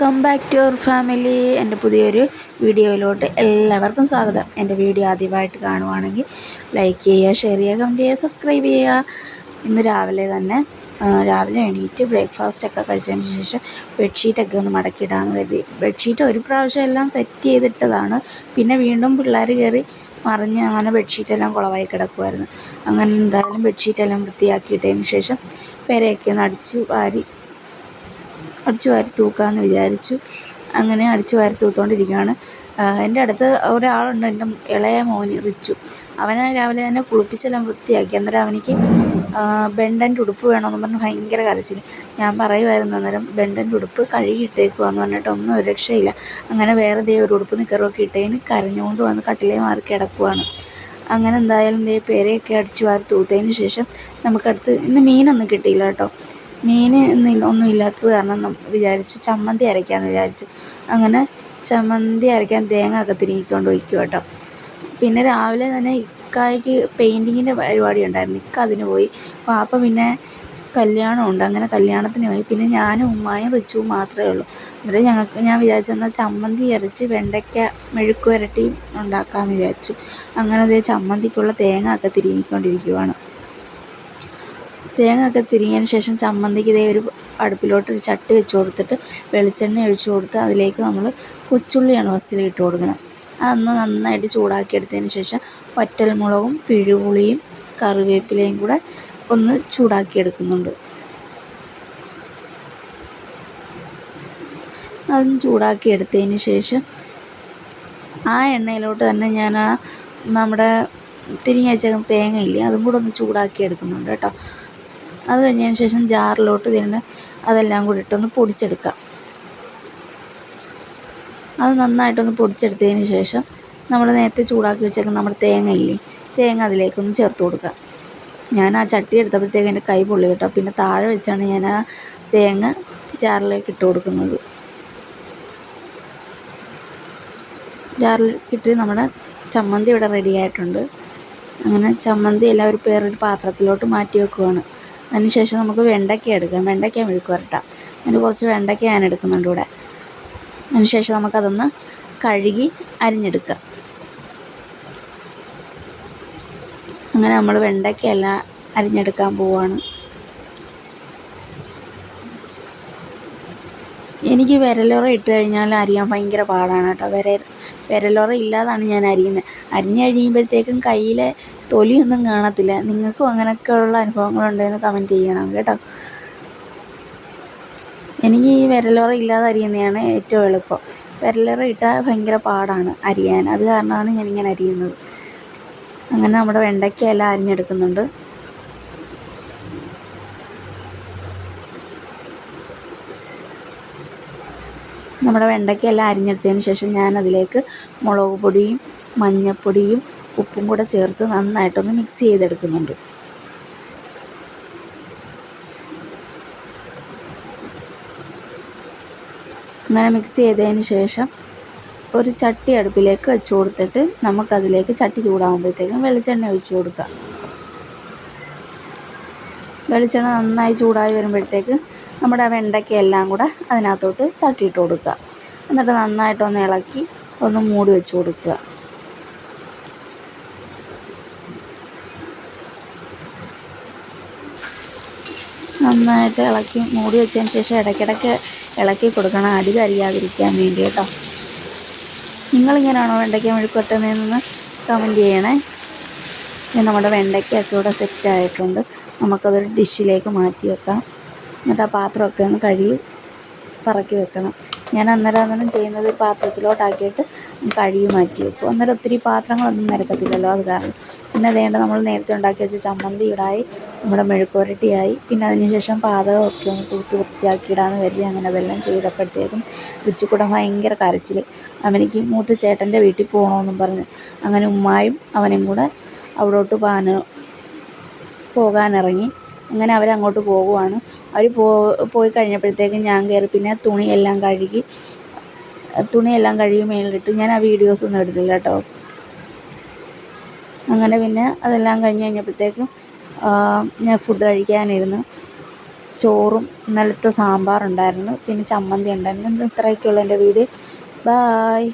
Come back to our family എന്റെ പുതിയൊരു വീഡിയോയിലോട്ട് എല്ലാവർക്കും സ്വാഗതം. എന്റെ വീഡിയോ ആദ്യമായിട്ട് കാണുവാണെങ്കിൽ ലൈക്ക് ചെയ്യുക ഷെയർ ചെയ്യുക കമന്റ് ചെയ്യുക സബ്സ്ക്രൈബ് ചെയ്യുക. ഇന്ന് രാവിലെ തന്നെ രാവിലെ എണീറ്റ് ബ്രേക്ക്ഫാസ്റ്റൊക്കെ കഴിച്ചതിന് ശേഷം ബെഡ്ഷീറ്റൊക്കെ ഒന്ന് മടക്കിയിടാമെന്ന് കരുതി. ബെഡ്ഷീറ്റ് ഒരു പ്രാവശ്യം എല്ലാം സെറ്റ് ചെയ്തിട്ടതാണ്. പിന്നെ വീണ്ടും പിള്ളേർ കയറി മറിഞ്ഞ് അങ്ങനെ ബെഡ്ഷീറ്റെല്ലാം കുളവായി കിടക്കുമായിരുന്നു അങ്ങനെ എന്തായാലും ബെഡ്ഷീറ്റെല്ലാം വൃത്തിയാക്കിയിട്ടതിന് ശേഷം പെരയൊക്കെ ഒന്ന് അടിച്ചു വാരി അടിച്ചു വാരി തൂക്കാമെന്ന് വിചാരിച്ചു. അങ്ങനെ അടിച്ചു വാരി തൂത്തുകൊണ്ടിരിക്കുകയാണ് എന്റെ അടുത്ത് ഒരാളുണ്ട് എന്റെ ഇളയ മോന് റിച്ചു. അവനെ രാവിലെ തന്നെ കുളിപ്പിച്ചെല്ലാം വൃത്തിയാക്കി. അന്നേരം അവനിക്ക് ബെണ്ടന്റെ ഉടുപ്പ് വേണമെന്ന് പറഞ്ഞ് ഭയങ്കര കരച്ചിൽ ഞാൻ പറയുമായിരുന്നു അന്നേരം ബെണ്ടന്റെ ഉടുപ്പ് കഴുകിയിട്ടേക്കുവാന്ന് പറഞ്ഞിട്ട് ഒന്നും ഒരു രക്ഷയില്ല. അങ്ങനെ വേറെ ദേ ഒരു ഉടുപ്പ് നിക്കറൊക്കെ ഇട്ടതിന് കരഞ്ഞുകൊണ്ട് വന്ന് കട്ടിലേ മാറി കിടക്കുവാണ്. അങ്ങനെ എന്തായാലും ദേ പേരെയൊക്കെ അടിച്ചു വാരി തൂത്തതിന് ശേഷം നമുക്കടുത്ത് ഇന്ന് മീനൊന്നും കിട്ടിയില്ല കേട്ടോ. മീൻ ഇന്ന് ഒന്നും ഇല്ലാത്തത് കാരണം നമ്മൾ വിചാരിച്ചു ചമ്മന്തി അരയ്ക്കാമെന്ന് വിചാരിച്ചു അങ്ങനെ ചമ്മന്തി അരയ്ക്കാൻ തേങ്ങ ഒക്കെ തിരികിക്കൊണ്ട് വയ്ക്കും കേട്ടോ പിന്നെ രാവിലെ തന്നെ ഇക്കായ്ക്ക് പെയിന്റിങ്ങിന്റെ പരിപാടി ഉണ്ടായിരുന്നു. ഇക്ക അതിന് പോയി. പാപ്പ പിന്നെ കല്യാണമുണ്ട് അങ്ങനെ കല്യാണത്തിന് പോയി. പിന്നെ ഞാനും ഉമ്മായും റിച്ചുവും മാത്രമേ ഉള്ളൂ. അന്നേരം ഞങ്ങൾക്ക് ഞാൻ വിചാരിച്ചു എന്നാൽ ചമ്മന്തി അരച്ച് വെണ്ടയ്ക്ക മെഴുക്കുവരട്ടി ഉണ്ടാക്കാമെന്ന് വിചാരിച്ചു. അങ്ങനെ അതേ ചമ്മന്തിക്കുള്ള തേങ്ങ ഒക്കെ തിരികിക്കൊണ്ടിരിക്കുവാണ്. തേങ്ങ ഒക്കെ തിരിഞ്ഞതിന് ശേഷം ചമ്മന്തിക്ക് ഇതേ ഒരു അടുപ്പിലോട്ട് ഒരു ചട്ടി വെച്ച് കൊടുത്തിട്ട് വെളിച്ചെണ്ണ ഒഴിച്ച് കൊടുത്ത് അതിലേക്ക് നമ്മൾ കൊച്ചുള്ളിയാണ് ഫസ്റ്റിൽ ഇട്ട് കൊടുക്കുന്നത്. അതൊന്ന് നന്നായിട്ട് ചൂടാക്കിയെടുത്തതിന് ശേഷം വറ്റൽമുളകും പിഴുപുളിയും കറിവേപ്പിലയും കൂടെ ഒന്ന് ചൂടാക്കിയെടുക്കുന്നുണ്ട്. അതും ചൂടാക്കി എടുത്തതിന് ശേഷം ആ എണ്ണയിലോട്ട് തന്നെ ഞാൻ ആ നമ്മുടെ തിരിഞ്ഞ തേങ്ങയില്ലേ അതും കൂടെ ഒന്ന് ചൂടാക്കി എടുക്കുന്നുണ്ട് കേട്ടോ. അത് കഴിഞ്ഞതിന് ശേഷം ജാറിലോട്ട് ഇതിന് അതെല്ലാം കൂടി ഇട്ടൊന്ന് പൊടിച്ചെടുക്കാം. അത് നന്നായിട്ടൊന്ന് പൊടിച്ചെടുത്തതിന് ശേഷം നമ്മൾ നേരത്തെ ചൂടാക്കി വെച്ചേക്കുന്ന നമ്മുടെ തേങ്ങ ഇല്ലേ തേങ്ങ അതിലേക്കൊന്ന് ചേർത്ത് കൊടുക്കുക ഞാൻ ആ ചട്ടി എടുത്തപ്പോഴത്തേക്ക് എന്റെ കൈ പൊള്ളി കേട്ടോ. പിന്നെ താഴെ വെച്ചാണ് ഞാൻ ആ തേങ്ങ ജാറിലേക്ക് ഇട്ട് കൊടുക്കുന്നത്. ജാറിൽ ഇട്ട് നമ്മുടെ ചമ്മന്തി ഇവിടെ റെഡി ആയിട്ടുണ്ട്. അങ്ങനെ ചമ്മന്തി എല്ലാം ഒരു വേറൊരു പാത്രത്തിലോട്ട് മാറ്റി വെക്കുവാണ്. അതിനുശേഷം നമുക്ക് വെണ്ടയ്ക്ക എടുക്കാം. വെണ്ടയ്ക്ക മെഴുക്ക് വരട്ടാം. അതിന് കുറച്ച് വെണ്ടയ്ക്ക ഞാൻ എടുക്കുന്നുണ്ട് ഇവിടെ. അതിനുശേഷം നമുക്കതൊന്ന് കഴുകി അരിഞ്ഞെടുക്കാം അങ്ങനെ നമ്മൾ വെണ്ടയ്ക്കയല്ല അരിഞ്ഞെടുക്കാൻ പോവാണ്. എനിക്ക് വിരലുറ ഇട്ട് കഴിഞ്ഞാൽ അരിയാൻ ഭയങ്കര പാടാണ് കേട്ടോ. വിര വിരലുറ ഇല്ലാതാണ് ഞാൻ അരിയുന്നത് അരിഞ്ഞ് കഴിയുമ്പോഴത്തേക്കും കയ്യിലെ തൊലിയൊന്നും കാണത്തില്ല. നിങ്ങൾക്കും അങ്ങനെയൊക്കെയുള്ള അനുഭവങ്ങളുണ്ടെന്ന് കമന്റ് ചെയ്യണം കേട്ടോ. എനിക്ക് ഈ വിരലുറ ഇല്ലാതെ അരിയുന്നതാണ് ഏറ്റവും എളുപ്പം. വിരലുറ ഇട്ടാൽ ഭയങ്കര പാടാണ് അരിയാൻ. അത് കാരണമാണ് ഞാനിങ്ങനെ അരിയുന്നത്. അങ്ങനെ നമ്മുടെ വെണ്ടയ്ക്കയെല്ലാം അരിഞ്ഞെടുക്കുന്നുണ്ട്. നമ്മുടെ വെണ്ടയ്ക്കെല്ലാം അരിഞ്ഞെടുത്തതിന് ശേഷം ഞാൻ അതിലേക്ക് മുളക് പൊടിയും മഞ്ഞൾപ്പൊടിയും ഉപ്പും കൂടെ ചേർത്ത് നന്നായിട്ടൊന്ന് മിക്സ് ചെയ്തെടുക്കുന്നുണ്ട്. അങ്ങനെ മിക്സ് ചെയ്തതിന് ശേഷം ഒരു ചട്ടി അടുപ്പിലേക്ക് വെച്ച് കൊടുത്തിട്ട് നമുക്കതിലേക്ക് ചട്ടി ചൂടാകുമ്പോഴത്തേക്കും വെളിച്ചെണ്ണ ഒഴിച്ചു കൊടുക്കുക. വെളിച്ചെണ്ണ നന്നായി ചൂടായി വരുമ്പോഴത്തേക്ക് നമ്മുടെ ആ വെണ്ടയ്ക്കയെല്ലാം കൂടെ അതിനകത്തോട്ട് തട്ടിയിട്ട് കൊടുക്കുക. എന്നിട്ട് നന്നായിട്ടൊന്ന് ഇളക്കി ഒന്ന് മൂടി വെച്ച് കൊടുക്കുക. നന്നായിട്ട് ഇളക്കി മൂടി വെച്ചതിന് ശേഷം ഇടയ്ക്കിടയ്ക്ക് ഇളക്കി കൊടുക്കണം. അടി കരിയാതിരിക്കാൻ വേണ്ടി കേട്ടോ. നിങ്ങളിങ്ങനെയാണോ വെണ്ടയ്ക്ക മെഴുക്കുവട്ടുന്നതെന്ന് കമന്റ് ചെയ്യണേ? ഇനി നമ്മുടെ വെണ്ടയ്ക്കൊക്കെ ഇവിടെ സെറ്റ് ആയിട്ടുണ്ട്. നമുക്കതൊരു ഡിഷിലേക്ക് മാറ്റി വെക്കാം. എന്നിട്ട് ആ പാത്രമൊക്കെ ഒന്ന് കഴുകി പറക്കി വെക്കണം. ഞാൻ അന്നേരം അന്നേരം ചെയ്യുന്നത് പാത്രത്തിലോട്ടാക്കിയിട്ട് കഴുകി മാറ്റി വെക്കും. അന്നേരം ഒത്തിരി പാത്രങ്ങളൊന്നും നിരക്കത്തില്ലല്ലോ അത് കാരണം. പിന്നെ വേണ്ട നമ്മൾ നേരത്തെ ഉണ്ടാക്കി വെച്ച ചമ്മന്തി ഇടായി നമ്മുടെ മെഴുക്കുരട്ടിയായി പിന്നെ അതിനുശേഷം പാതകമൊക്കെ ഒന്ന് തൂത്ത് വൃത്തിയാക്കിയിടാന്ന് കരുതി അങ്ങനെ അതെല്ലാം ചെയ്തപ്പോഴത്തേക്കും ഉച്ചക്കൂടെ ഭയങ്കര കരച്ചിൽ അവനിക്ക് മൂത്ത ചേട്ടന്റെ വീട്ടിൽ പോകണമെന്നും പറഞ്ഞ്. അങ്ങനെ ഉമ്മായും അവനും കൂടെ അവിടോട്ട് പാന് പോകാനിറങ്ങി. അങ്ങനെ അവരങ്ങോട്ട് പോകുവാണ്. അവർ പോ പോയി കഴിഞ്ഞപ്പോഴത്തേക്കും ഞാൻ കയറി പിന്നെ തുണിയെല്ലാം കഴുകി തുണിയെല്ലാം കഴുകി മേളിലിട്ട് ഞാൻ ആ വീഡിയോസ് ഒന്നും എടുത്തില്ല കേട്ടോ. അങ്ങനെ പിന്നെ അതെല്ലാം കഴിഞ്ഞ് കഴിഞ്ഞപ്പോഴത്തേക്കും ഞാൻ ഫുഡ് കഴിക്കാനിരുന്നു. ചോറും നിലത്ത് സാമ്പാറുണ്ടായിരുന്നു. പിന്നെ ചമ്മന്തി ഉണ്ടായിരുന്നു. ഇത്രയൊക്കെയുള്ളൂ എന്റെ വീഡിയോ ബായ്